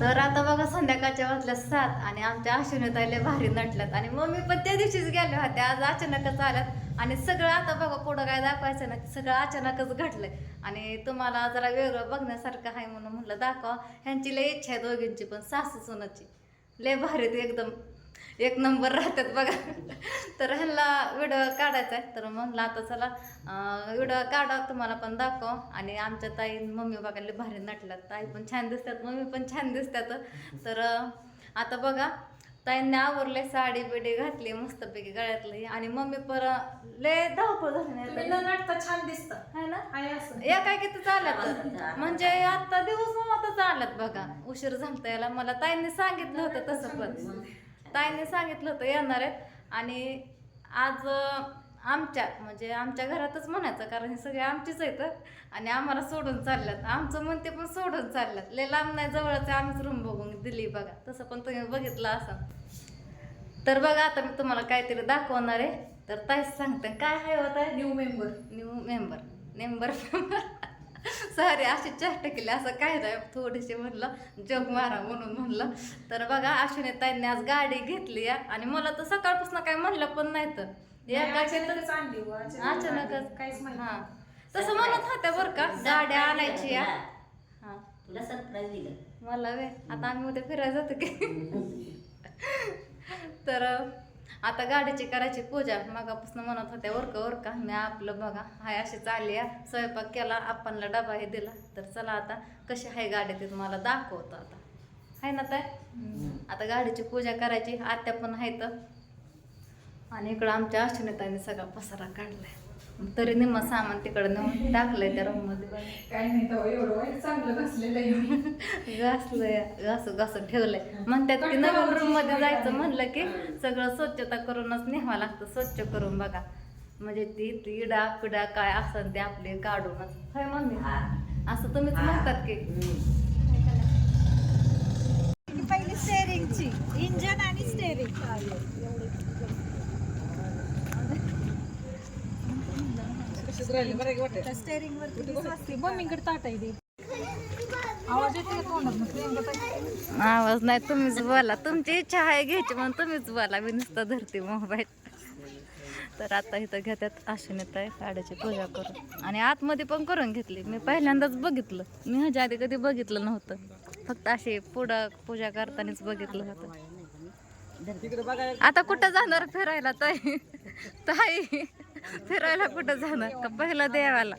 तर आता बघा संध्याकाळच्या वाजल्या सात आणि आमच्या आश्विनीताईले भारी नटल्यात. आणि मम्मी पण त्या दिवशीच गेल्या होत्या. आज अचानकच आल्यात. आणि सगळं आता बघा पुढं काय दाखवायचं ना सगळं अचानकच घडलंय. आणि तुम्हाला जरा वेगळं बघण्यासारखं आहे म्हणून म्हटलं दाखवा. ह्यांची लय इच्छा आहे दोघींची पण सासू सुनाची लय भारी एकदम. एक नंबर राहतात बघा. तर ह्यांना व्हिडिओ काढायचा आहे. तर म्हणलं आता चला व्हिडिओ काढा तुम्हाला पण दाखव. आणि आमच्या ताई मम्मी बघायला भारी नटल्यात. ताई पण छान दिसतात मम्मी पण छान दिसतात. तर आता बघा ताईंनी आवरले साडी बिडी घातली मस्तपैकी गळ्यातली. आणि मम्मी पर लय धावपळ झाली नाही छान दिसता. है ना? चालत म्हणजे आता दिवस आता चालत बघा. उशीर झालता याला. मला ताईंनी सांगितलं होतं तसं पण. ताईंनी सांगितलं होतं येणार आहेत. आणि आज आमच्या म्हणजे आमच्या घरातच म्हणायचं कारण हे सगळे आमचीच आहेत आणि आम्हाला सोडून चालल्यात. आमचं म्हणते पण सोडून चालल्यात. लय लांब नाही जवळच आम्हीच रूम बघून दिली बघा. तसं पण तुम्ही बघितलं असं तर बघा आता मी तुम्हाला काहीतरी दाखवणार आहे. तर ताईच सांगते काय आहे होत new member new member member member sorry अशी चेष्टा केली असं काय नाही थोडीशी म्हणलं जग मारा म्हणून म्हणलं. तर बघा अश्विनी ताईंनी आज गाडी घेतली आहे आणि मला तर सकाळपासून काय म्हणलं पण नाही तर. अचानकच हो, हा. तसं म्हणत होत्या बरं का गाड्या आणायची या हा. तुला सरप्राईज दिलं. मला वे आता आम्ही उद्या फिरायला जातो की. तर आता गाडीची करायची पूजा. मगापासून म्हणत होत्या वरका वरका मी आपलं बघा. हाय अशी चालली आहे. स्वयंपाक केला आपणला डबा हे दिला. तर चला आता कशी आहे गाडी ते तुम्हाला दाखवतो आता. आहे ना ताय आता गाडीची पूजा करायची. आत्या पण आहेत आणि इकडं आमच्या अश्विनीताईने सगळा पसारा काढलाय. तरी निम्म सामान तिकडे नेऊन टाकलंय त्या रूममध्ये काय नाही तर एवढं वाईट चांगलं मी. घासलंय घासू घासून ठेवलंय. म्हणतात की नवीन रूममध्ये जायचं म्हणलं की सगळं स्वच्छता करूनच न्यावं लागतं स्वच्छ करून बघा. म्हणजे ती ती इडा पिडा काय असन ते आपले काढूनच. होय मम्मी? असं तुम्हीच म्हणतात की. आवाज नाही तुम्हीच बोला. तुमची इच्छा आहे घ्यायची म्हणून तुम्हीच बोला. मी नुसतं धरते मोबाईल तर आता इथं घेतात अश्विनीत आहे साड्याची पूजा करून. आणि आतमध्ये पण करून घेतली. मी पहिल्यांदाच बघितलं. मी ह्याच्या आधी कधी बघितलं नव्हतं. फक्त अशी पुढं पूजा करतानाच बघितलं होतं. आता कुठं जाणार फिरायला ताई? ताई. फिरायला कुठं जाणार? का पहिलं देवाला?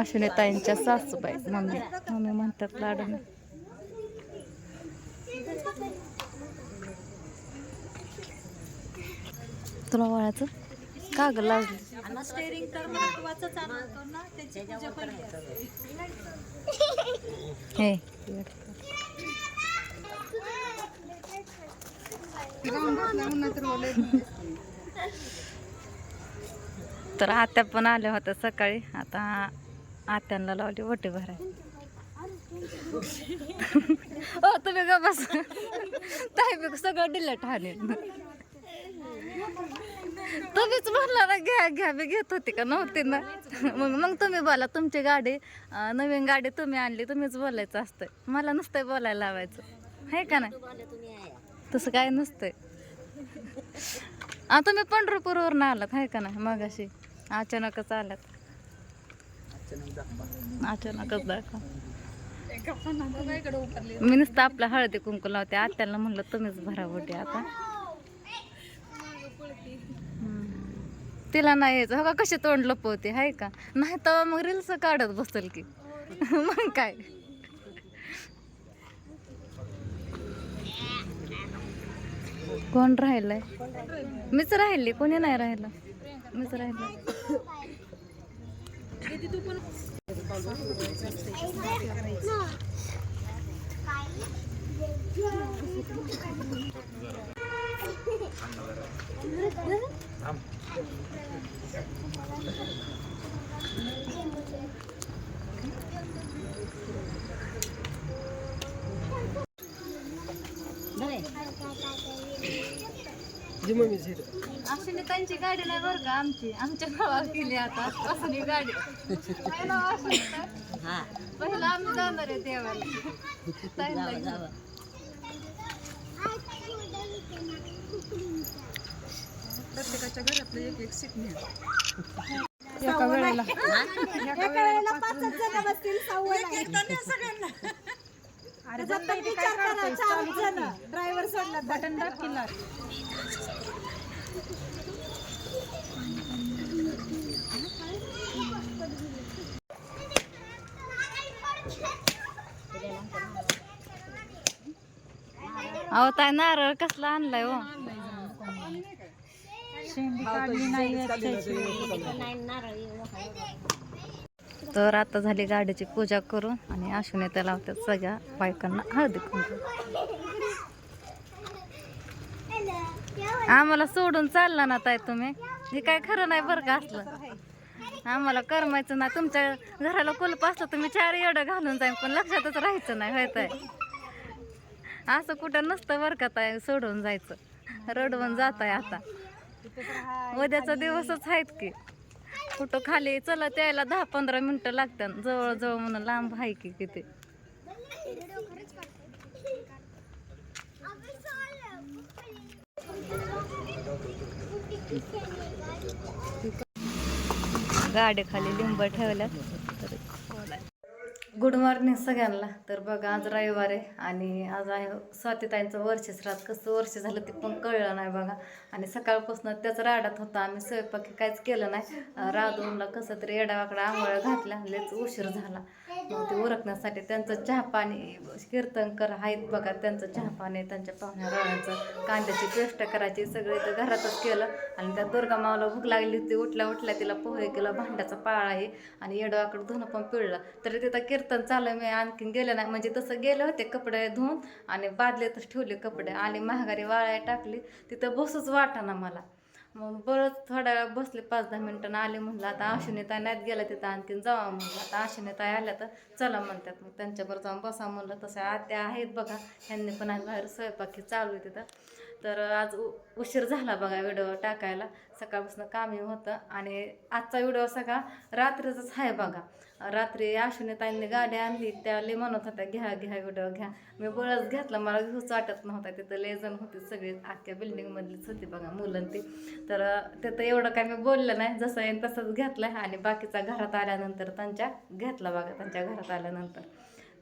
अश्विनी ताईंच्या सासूबाई मम्मी. मम्मी म्हणतात लाडून तुला वळायचं? का ग लाजली? स्टेअरिंग तर महत्वाचं हे. तर आत्या पण आल्या होत्या सकाळी. आता आत्यांना लावली वटे भराय ओ तुम्ही का बस. ताई सगळं डिलेट ठाणे तुम्हीच म्हणला ना घ्या घ्या मी घेत होती का नव्हती ना? मग मग तुम्ही बोला तुमची गाडी नवीन गाडी तुम्ही आणली तुम्हीच बोलायचं असतंय. मला नुसतं बोलायला लावायचं. आहे का नाही? तसं काय नसतंय. आ तुम्ही पंढरपूरवरून आलात आहे का नाही? मग अशी अचानकच आलात. अचानकच दाखवा. मी नुसतं आपला हळदी कुंकू लावते. आत्याला म्हणलं तुम्हीच भरा बोटी आता. तिला नाही यायचं. हो का कसे तोंड लपवते हाय का? नाही तर मग रील्स काढत बसल की. मग काय? कोण राहिलंय? मीच राहिली कोणी नाही राहिलं. मीच राहिलं. अशी त्यांची गाडी नाही बरं का आमची. आमच्या गावात गेली आता. असली गाडी. काय नाव? हा. पहिलं आम्ही जाणार आहे देवाला. प्रत्येकाच्या घरातलं एक एक सीट एका वेळेला? चालू कर. ड्रायव्हर सोडला बटन दाब केला अहो ताई नारळ कसला आणलाय हो. तर आता झाली गाडीची पूजा करून आणि अश्विनी त्या लावतात सगळ्या बायकांना हळदी कुंकू. आम्हाला सोडून चालला ना ताई तुम्ही. हे काय खरं नाही बरं का असलं. आम्हाला करमायचं ना तुमच्या घराला कुलप असलं तुम्ही चार एवढं घालून जाईन पण लक्षातच राहायचं नाही होय ताई. असं कुठं नसतं बरं का ताई सोडून जायचं. रडवून जात आहे आता. उद्याचा दिवसच आहेत की. कुठं खाली चला त्याला दहा पंधरा मिनिटं लागतात जवळजवळ म्हणून लांब आहे की किती. गाडी खाली लिंब ठेवल्या गुड मॉर्निंग सगळ्यांना. तर बघा आज रविवार आहे आणि आज आहे स्वातीताईंचं वर्ष राहत कसं वर्ष झालं ते पण कळलं नाही बघा. आणि सकाळपासून त्याच राडात होता. आम्ही स्वयंपाक काहीच केलं नाही. राधूनला कसं तरी एडावाकडा आंघोळ्या घातल्या. लयच उशीर झाला. ते ओरखण्यासाठी त्यांचं चहा पाणी कीर्तनकर आहेत बघा त्यांचं चहा पाणी त्यांच्या पाहुण्या राहण्याचं कांद्याची पेस्ट करायची सगळे तर घरातच केलं. आणि त्या दुर्गा मावला भूक लागली होती उठल्या उठल्या तिला पोहे केलं भांड्याचा पाळा आहे आणि येडवाकडं धुणं पण पिळलं. तरी तिथं कीर्तन चालू मी आणखीन गेलं नाही. म्हणजे तसं गेले होते कपडे धुवून आणि बादलीतच ठेवले कपडे आणि महागारी वाळाय टाकली. तिथं बसूच वाटाना मला. मग बरंच थोड्या वेळ बसले पाच दहा मिनिटांना आले म्हणलं आता आशुनेताई नाहीत गेला तिथं आणखीन जावा म्हणलं. आता आशुनेताई आल्या तर चला म्हणतात. मग त्यांच्याबरोबर जाऊन बसा म्हणलं. तसं आत्या आहेत बघा ह्यांनी पण आज बाहेर स्वयंपाकी चालू आहे तिथं. तर आज उ उशीर झाला बघा व्हिडिओ टाकायला. सकाळपासून कामी होतं आणि आजचा व्हिडिओ सगळा रात्रीचाच आहे बघा. रात्री आशुनेताईंनी गाडी आणली त्या लय म्हणत होत्या घ्या घ्या व्हिडिओ घ्या. मी बळच घेतला मला घेऊच वाटत नव्हता. तिथं लेजन होती सगळी सगळे अख्ख्या बिल्डिंगमधलीच होती बघा मुलं ती तर तिथं एवढं काय मी बोललं नाही जसं येईन तसंच घेतलं आणि बाकीचा घरात आल्यानंतर त्यांच्या घेतला बघा त्यांच्या घरात आल्यानंतर.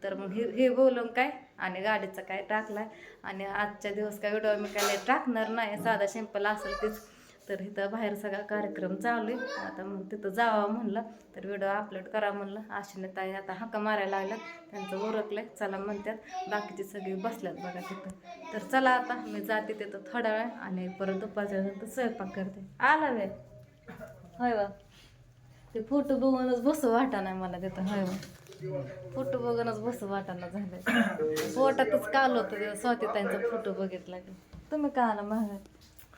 तर मग हे हे बोलून काय? आणि गाडीचं काय टाकलाय? आणि आजच्या दिवस काय व्हिडिओ मी काय टाकणार नाही साधा सिंपल असेल तेच. तर इथं बाहेर सगळा कार्यक्रम चालू आहे. आता मग तिथं जावा म्हणलं तर व्हिडिओ अपलोड करा म्हणलं. आशिने ताई आता हक्का मारायला लागल्यात. त्यांचं उरकलंय चला म्हणतात बाकीचे सगळे बसल्यात बघा तिथं. तर चला आता मी जाते तिथं थोडा वेळ आणि परत दुपारच्या नंतर स्वयंपाक करते. आला वेळ. होय वा ते फोटो बघूनच बसू वाटा नाही मला तिथं. होय वा फोटो बघूनच बस वाटायला झालं पोटातच काल होतं स्वाती स्वातीताईंचा फोटो बघितला की. तुम्ही का आला महाग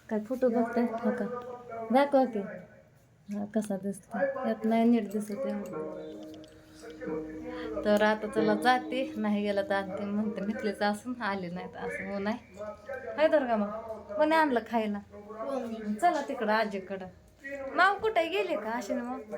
काय फोटो बघताय? हो का? दाखवा की. हा कसा दिसतो यात नाही नीट दिसत तर आता चला जाते. नाही गेलं तर आधी म्हणते मिथलेच असून आले नाहीत असं हो नाही. हाय तर का मग कोणी आणलं खायला. चला तिकडं आजीकडं. माव कुठे गेले का असे ना मग